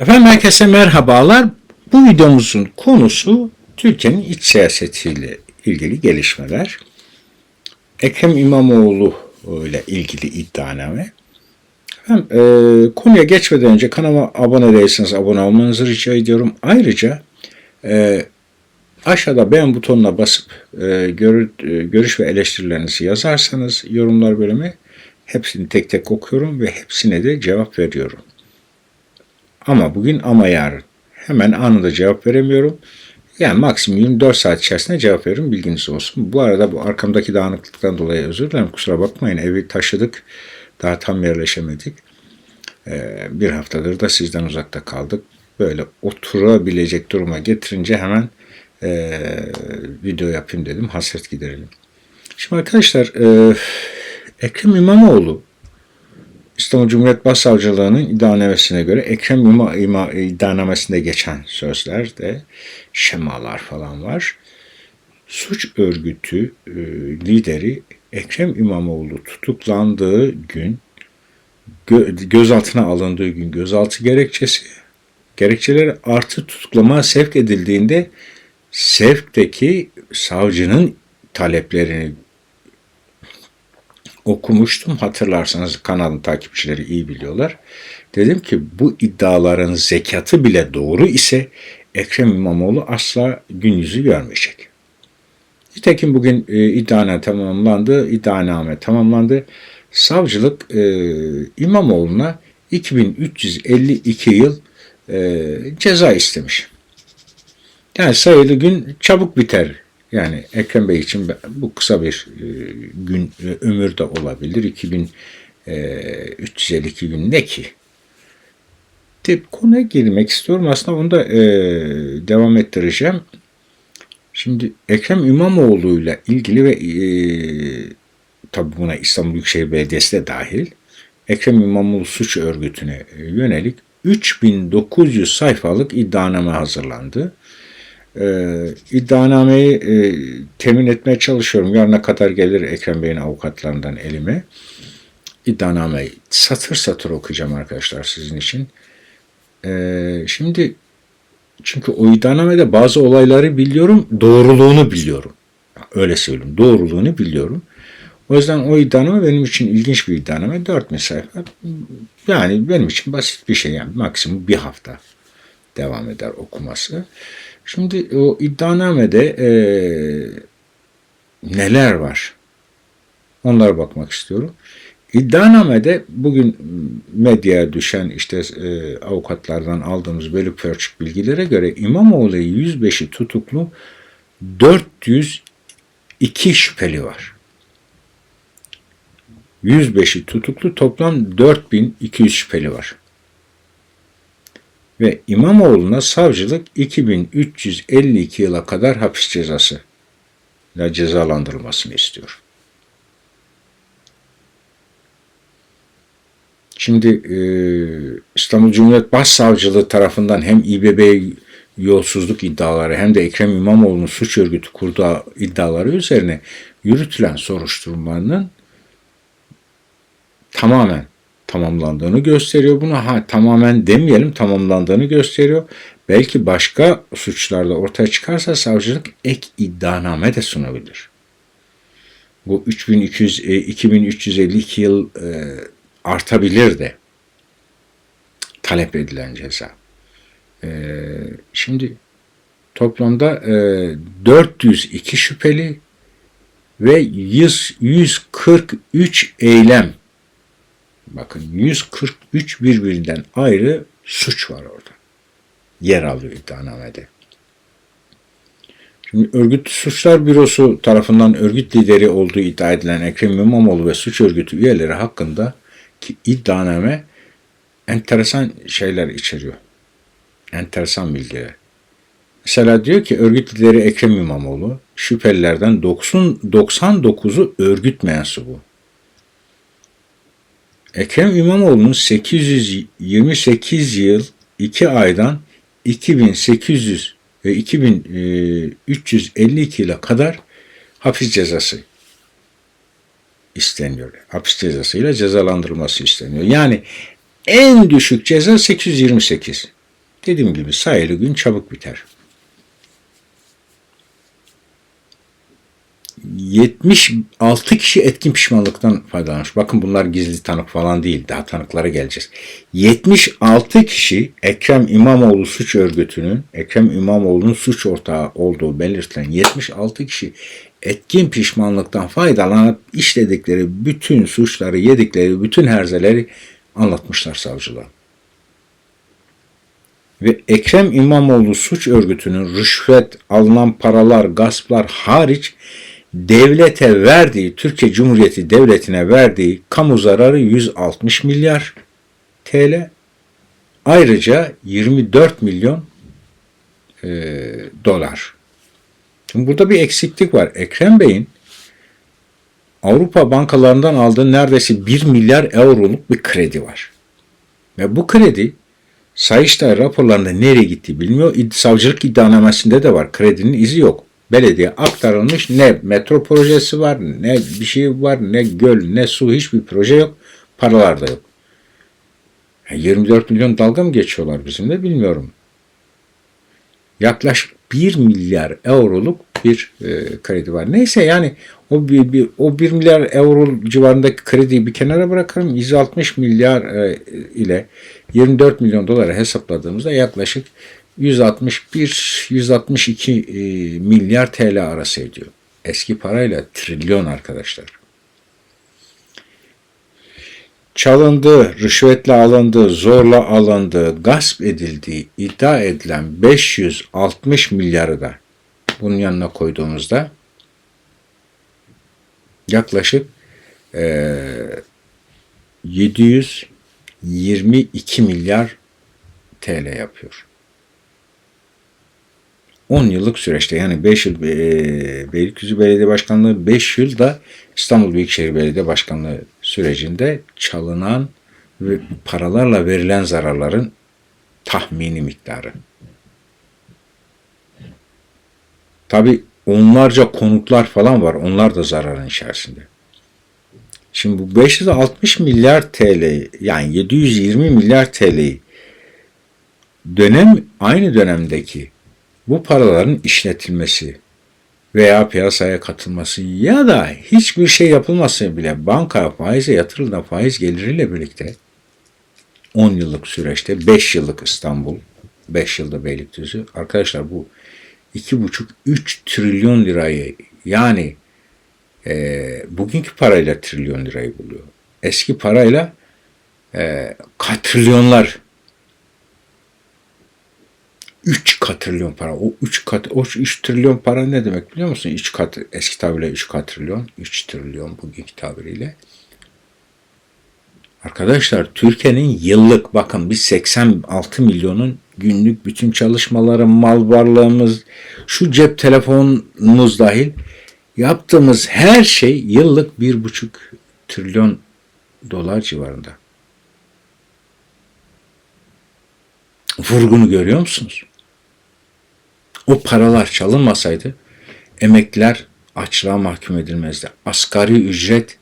Efendim herkese merhabalar. Bu videomuzun konusu Türkiye'nin iç siyasetiyle ilgili gelişmeler. Ekrem İmamoğlu ile ilgili iddianame. Efendim, e, konuya geçmeden önce kanalıma abone değilseniz abone olmanızı rica ediyorum. Ayrıca e, aşağıda beğen butonuna basıp e, gör, e, görüş ve eleştirilerinizi yazarsanız yorumlar bölümü hepsini tek tek okuyorum ve hepsine de cevap veriyorum. Ama bugün ama yarın. Hemen anında cevap veremiyorum. Yani maksimum 24 saat içerisinde cevap veririm bilginiz olsun. Bu arada bu arkamdaki dağınıklıktan dolayı özür dilerim. Kusura bakmayın evi taşıdık. Daha tam yerleşemedik. Ee, bir haftadır da sizden uzakta kaldık. Böyle oturabilecek duruma getirince hemen e, video yapayım dedim. Hasret giderelim. Şimdi arkadaşlar e, Ekrem İmamoğlu İstanbul Cumhuriyet Başsavcılığı'nın iddianamesine göre Ekrem İma, İma iddianamesinde geçen sözlerde şemalar falan var. Suç örgütü e, lideri Ekrem İmamoğlu tutuklandığı gün gö, gözaltına alındığı gün gözaltı gerekçesi gerekçeleri artı tutuklama sevk edildiğinde sevkteki savcının taleplerini okumuştum. Hatırlarsanız kanalın takipçileri iyi biliyorlar. Dedim ki bu iddiaların zekatı bile doğru ise Ekrem İmamoğlu asla gün yüzü görmeyecek. Nitekim bugün e, iddianame tamamlandı, iddianame tamamlandı. Savcılık e, İmamoğlu'na 2352 yıl e, ceza istemiş. Yani sayılı gün çabuk biter yani Ekrem Bey için bu kısa bir e, gün e, ömür de olabilir. 2352 e, gün ne ki? De, konuya girmek istiyorum. Aslında onu da e, devam ettireceğim. Şimdi Ekrem İmamoğlu ile ilgili ve e, tabi buna İstanbul Büyükşehir Belediyesi de dahil Ekrem İmamoğlu suç örgütüne yönelik 3900 sayfalık iddianame hazırlandı e, iddianameyi e, temin etmeye çalışıyorum. Yarına kadar gelir Ekrem Bey'in avukatlarından elime. İddianameyi satır satır okuyacağım arkadaşlar sizin için. E, şimdi çünkü o iddianamede bazı olayları biliyorum, doğruluğunu biliyorum. Öyle söyleyeyim, doğruluğunu biliyorum. O yüzden o iddianame benim için ilginç bir iddianame. 4000 sayfa. Yani benim için basit bir şey yani maksimum bir hafta devam eder okuması. Şimdi o iddianamede e, neler var? Onlara bakmak istiyorum. İddianamede bugün medyaya düşen işte e, avukatlardan aldığımız bölük pörçük bilgilere göre İmamoğlu 105'i tutuklu 402 şüpheli var. 105'i tutuklu toplam 4200 şüpheli var ve İmamoğlu'na savcılık 2352 yıla kadar hapis cezası ile cezalandırılmasını istiyor. Şimdi e, İstanbul Cumhuriyet Başsavcılığı tarafından hem İBB yolsuzluk iddiaları hem de Ekrem İmamoğlu'nun suç örgütü kurduğu iddiaları üzerine yürütülen soruşturmanın tamamen tamamlandığını gösteriyor. Bunu ha, tamamen demeyelim tamamlandığını gösteriyor. Belki başka suçlarda ortaya çıkarsa savcılık ek iddianame de sunabilir. Bu 3200 e, 2352 yıl e, artabilir de talep edilen ceza. E, şimdi toplamda e, 402 şüpheli ve 100, 143 eylem Bakın 143 birbirinden ayrı suç var orada. Yer alıyor iddianamede. Şimdi Örgütlü Suçlar Bürosu tarafından örgüt lideri olduğu iddia edilen Ekrem İmamoğlu ve suç örgütü üyeleri hakkında ki iddianame enteresan şeyler içeriyor. Enteresan bilgiler. Mesela diyor ki örgüt lideri Ekrem İmamoğlu şüphelilerden 90, 99'u örgüt mensubu. Ekrem İmamoğlu'nun 828 yıl 2 aydan 2800 ve 2352 ile kadar hapis cezası isteniyor. Hapis cezasıyla cezalandırılması isteniyor. Yani en düşük ceza 828. Dediğim gibi sayılı gün çabuk biter. 76 kişi etkin pişmanlıktan faydalanmış. Bakın bunlar gizli tanık falan değil. Daha tanıklara geleceğiz. 76 kişi Ekrem İmamoğlu suç örgütünün, Ekrem İmamoğlu'nun suç ortağı olduğu belirtilen 76 kişi etkin pişmanlıktan faydalanıp işledikleri bütün suçları, yedikleri bütün herzeleri anlatmışlar savcılığa. Ve Ekrem İmamoğlu suç örgütünün rüşvet, alınan paralar, gasplar hariç devlete verdiği, Türkiye Cumhuriyeti Devleti'ne verdiği kamu zararı 160 milyar TL. Ayrıca 24 milyon e, dolar. Şimdi burada bir eksiklik var. Ekrem Bey'in Avrupa bankalarından aldığı neredeyse 1 milyar euroluk bir kredi var. Ve bu kredi Sayıştay raporlarında nereye gitti bilmiyor. Savcılık iddianamesinde de var. Kredinin izi yok belediye aktarılmış. Ne metro projesi var, ne bir şey var, ne göl, ne su, hiçbir proje yok. Paralar da yok. 24 milyon dalga mı geçiyorlar bizimle bilmiyorum. Yaklaşık 1 milyar euroluk bir e, kredi var. Neyse yani o bir, bir, o 1 milyar euro civarındaki krediyi bir kenara bırakalım. 160 milyar e, ile 24 milyon dolara hesapladığımızda yaklaşık 161-162 e, milyar TL arası ediyor. Eski parayla trilyon arkadaşlar. Çalındı, rüşvetle alındı, zorla alındı, gasp edildiği iddia edilen 560 milyarı da bunun yanına koyduğumuzda yaklaşık e, 722 milyar TL yapıyor. 10 yıllık süreçte yani 5 yıl e, Beylikdüzü Belediye Başkanlığı 5 yıl da İstanbul Büyükşehir Belediye Başkanlığı sürecinde çalınan ve paralarla verilen zararların tahmini miktarı. Tabi onlarca konutlar falan var. Onlar da zararın içerisinde. Şimdi bu 560 milyar TL yani 720 milyar TL'yi dönem aynı dönemdeki bu paraların işletilmesi veya piyasaya katılması ya da hiçbir şey yapılması bile banka faize yatırılan faiz geliriyle birlikte 10 yıllık süreçte 5 yıllık İstanbul, 5 yılda Beylikdüzü. Arkadaşlar bu 2,5-3 trilyon lirayı yani e, bugünkü parayla trilyon lirayı buluyor. Eski parayla e, katrilyonlar 3 katrilyon para. O 3 kat o 3 trilyon para ne demek biliyor musun? 3 kat eski tabirle 3 katrilyon, 3 trilyon bugünkü tabiriyle. Arkadaşlar Türkiye'nin yıllık bakın biz 86 milyonun günlük bütün çalışmaları, mal varlığımız, şu cep telefonumuz dahil yaptığımız her şey yıllık bir buçuk trilyon dolar civarında. Vurgunu görüyor musunuz? O paralar çalınmasaydı emekliler açlığa mahkum edilmezdi. Asgari ücret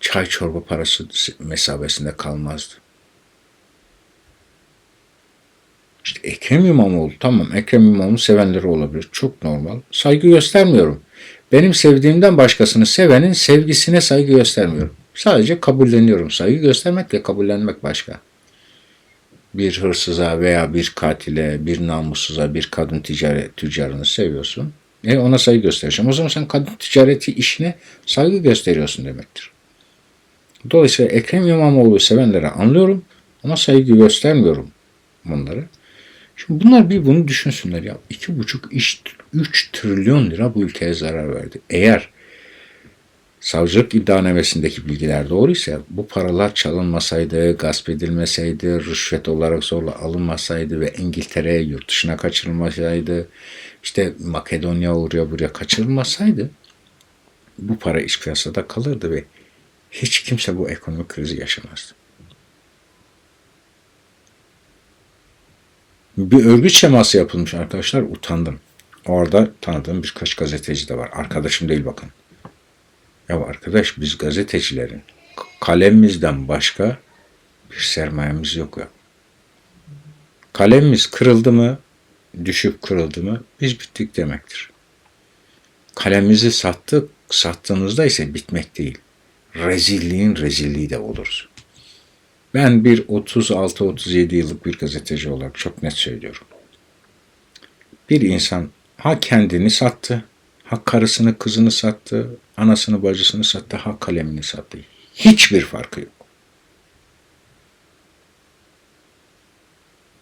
çay çorba parası mesabesinde kalmazdı. İşte Ekrem İmamoğlu tamam Ekrem İmamoğlu sevenleri olabilir. Çok normal. Saygı göstermiyorum. Benim sevdiğimden başkasını sevenin sevgisine saygı göstermiyorum. Sadece kabulleniyorum. Saygı göstermek ve kabullenmek başka bir hırsıza veya bir katile, bir namussuza, bir kadın ticaret tüccarını seviyorsun. E ona saygı göstereceğim. O zaman sen kadın ticareti işine saygı gösteriyorsun demektir. Dolayısıyla Ekrem İmamoğlu sevenlere anlıyorum ama saygı göstermiyorum bunları. Şimdi bunlar bir bunu düşünsünler ya. iki buçuk iş, üç trilyon lira bu ülkeye zarar verdi. Eğer savcılık iddianamesindeki bilgiler doğruysa bu paralar çalınmasaydı, gasp edilmeseydi, rüşvet olarak zorla alınmasaydı ve İngiltere'ye yurt dışına kaçırılmasaydı, işte Makedonya oraya buraya kaçırılmasaydı bu para iç piyasada kalırdı ve hiç kimse bu ekonomik krizi yaşamazdı. Bir örgüt şeması yapılmış arkadaşlar utandım. Orada tanıdığım birkaç gazeteci de var. Arkadaşım değil bakın. Ya arkadaş biz gazetecilerin kalemimizden başka bir sermayemiz yok ya. Kalemimiz kırıldı mı, düşüp kırıldı mı biz bittik demektir. Kalemimizi sattık, sattığımızda ise bitmek değil. Rezilliğin rezilliği de oluruz. Ben bir 36-37 yıllık bir gazeteci olarak çok net söylüyorum. Bir insan ha kendini sattı, ha karısını kızını sattı, anasını bacısını sattı, ha kalemini sattı. Hiçbir farkı yok.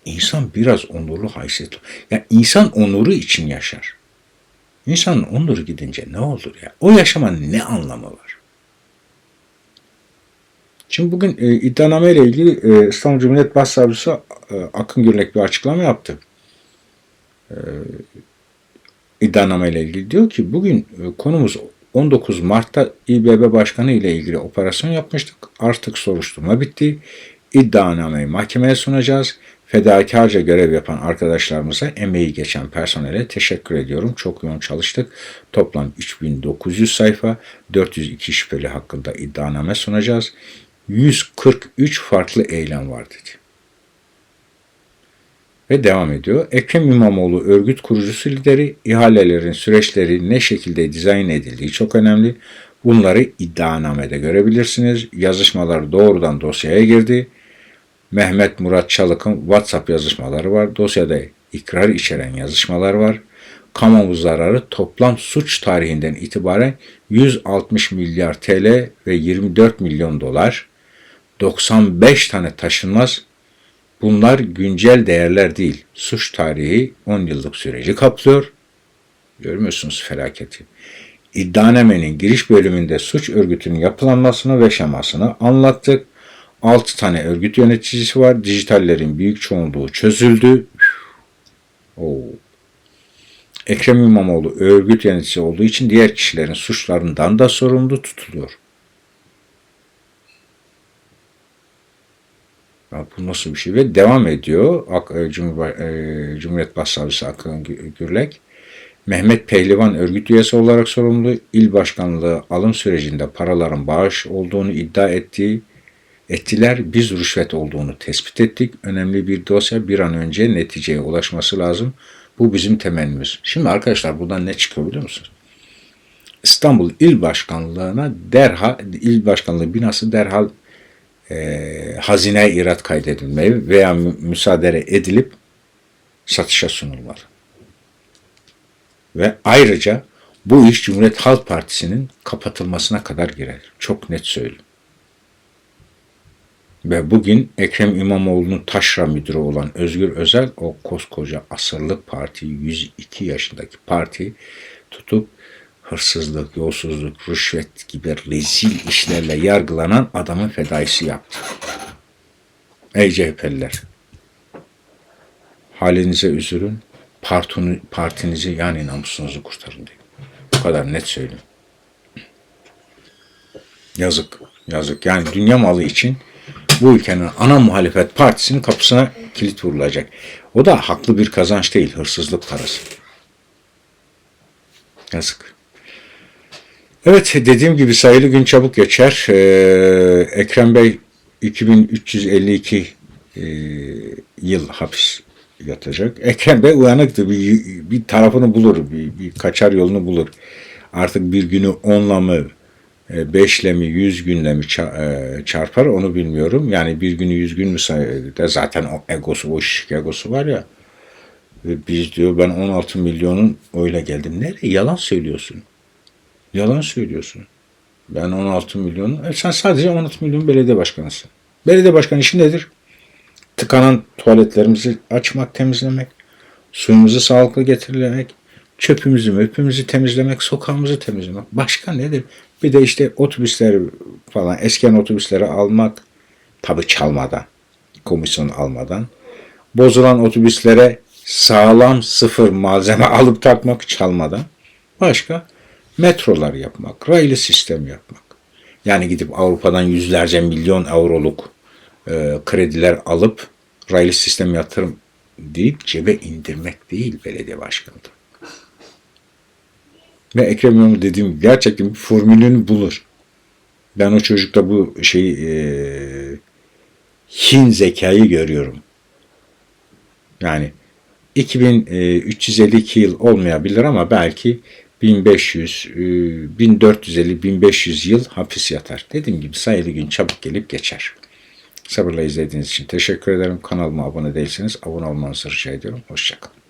İnsan biraz onurlu haysiyetli. Yani insan onuru için yaşar. İnsanın onuru gidince ne olur ya? O yaşamanın ne anlamı var? Şimdi bugün e, iddianame ile ilgili e, İstanbul Cumhuriyet Başsavcısı e, Akın Gürlek bir açıklama yaptı. E, iddianame ile ilgili diyor ki bugün e, konumuz 19 Mart'ta İBB Başkanı ile ilgili operasyon yapmıştık. Artık soruşturma bitti. İddianameyi mahkemeye sunacağız. Fedakarca görev yapan arkadaşlarımıza, emeği geçen personele teşekkür ediyorum. Çok yoğun çalıştık. Toplam 3900 sayfa, 402 şüpheli hakkında iddianame sunacağız. 143 farklı eylem var dedi. Ve devam ediyor. Ekrem İmamoğlu örgüt kurucusu lideri, ihalelerin süreçleri ne şekilde dizayn edildiği çok önemli. Bunları iddianamede görebilirsiniz. Yazışmalar doğrudan dosyaya girdi. Mehmet Murat Çalık'ın WhatsApp yazışmaları var. Dosyada ikrar içeren yazışmalar var. Kamu zararı toplam suç tarihinden itibaren 160 milyar TL ve 24 milyon dolar. 95 tane taşınmaz. Bunlar güncel değerler değil. Suç tarihi 10 yıllık süreci kaplıyor. Görmüyorsunuz felaketi. İddianamenin giriş bölümünde suç örgütünün yapılanmasını ve şemasını anlattık. 6 tane örgüt yöneticisi var. Dijitallerin büyük çoğunluğu çözüldü. Oo. Ekrem İmamoğlu örgüt yöneticisi olduğu için diğer kişilerin suçlarından da sorumlu tutuluyor. Bu nasıl bir şey? Ve devam ediyor e, e, Cumhuriyet Başsavcısı Akın Gürlek. Mehmet Pehlivan örgüt üyesi olarak sorumlu, il başkanlığı alım sürecinde paraların bağış olduğunu iddia ettiği ettiler. Biz rüşvet olduğunu tespit ettik. Önemli bir dosya bir an önce neticeye ulaşması lazım. Bu bizim temennimiz. Şimdi arkadaşlar buradan ne çıkıyor biliyor musunuz? İstanbul İl Başkanlığı'na derhal, İl Başkanlığı binası derhal e, hazine irat kaydedilmeyi veya müsaade edilip satışa sunulmalı. Ve ayrıca bu iş Cumhuriyet Halk Partisi'nin kapatılmasına kadar girer. Çok net söyleyeyim. Ve bugün Ekrem İmamoğlu'nun taşra müdürü olan Özgür Özel o koskoca asırlık parti 102 yaşındaki parti tutup hırsızlık, yolsuzluk, rüşvet gibi rezil işlerle yargılanan adamın fedaisi yaptı. Ey CHP'liler! Halinize üzülün, partunu, partinizi yani namusunuzu kurtarın diye. Bu kadar net söyleyeyim. Yazık, yazık. Yani dünya malı için bu ülkenin ana muhalefet partisinin kapısına kilit vurulacak. O da haklı bir kazanç değil, hırsızlık parası. Yazık. Evet dediğim gibi sayılı gün çabuk geçer. Ee, Ekrem Bey 2352 e, yıl hapis yatacak. Ekrem Bey uyanıktı. Bir, bir tarafını bulur. Bir, bir kaçar yolunu bulur. Artık bir günü onla mı e, beşle mi yüz günle mi e, çarpar onu bilmiyorum. Yani bir günü yüz gün mü de zaten o egosu, o şişik egosu var ya. Biz diyor ben 16 milyonun oyla geldim. Nereye? Yalan söylüyorsun. Yalan söylüyorsun. Ben 16 milyon. E sen sadece 16 milyon belediye başkanısın. Belediye başkanı işi nedir? Tıkanan tuvaletlerimizi açmak, temizlemek, suyumuzu sağlıklı getirmek, çöpümüzü, möpümüzü temizlemek, sokağımızı temizlemek. Başka nedir? Bir de işte otobüsleri falan, eskiden otobüsleri almak, tabi çalmadan, komisyon almadan. Bozulan otobüslere sağlam sıfır malzeme alıp takmak çalmadan. Başka? Metrolar yapmak, raylı sistem yapmak. Yani gidip Avrupa'dan yüzlerce milyon avroluk e, krediler alıp raylı sistem yatırım deyip cebe indirmek değil belediye başkanı. Ve Ekrem İmamoğlu dediğim gerçekten formülünü bulur. Ben o çocukta bu şey e, hin zekayı görüyorum. Yani 2352 yıl olmayabilir ama belki 1500, e, 1450, 1500 yıl hapis yatar. Dediğim gibi sayılı gün çabuk gelip geçer. Sabırla izlediğiniz için teşekkür ederim. Kanalıma abone değilseniz abone olmanızı rica ediyorum. Hoşçakalın.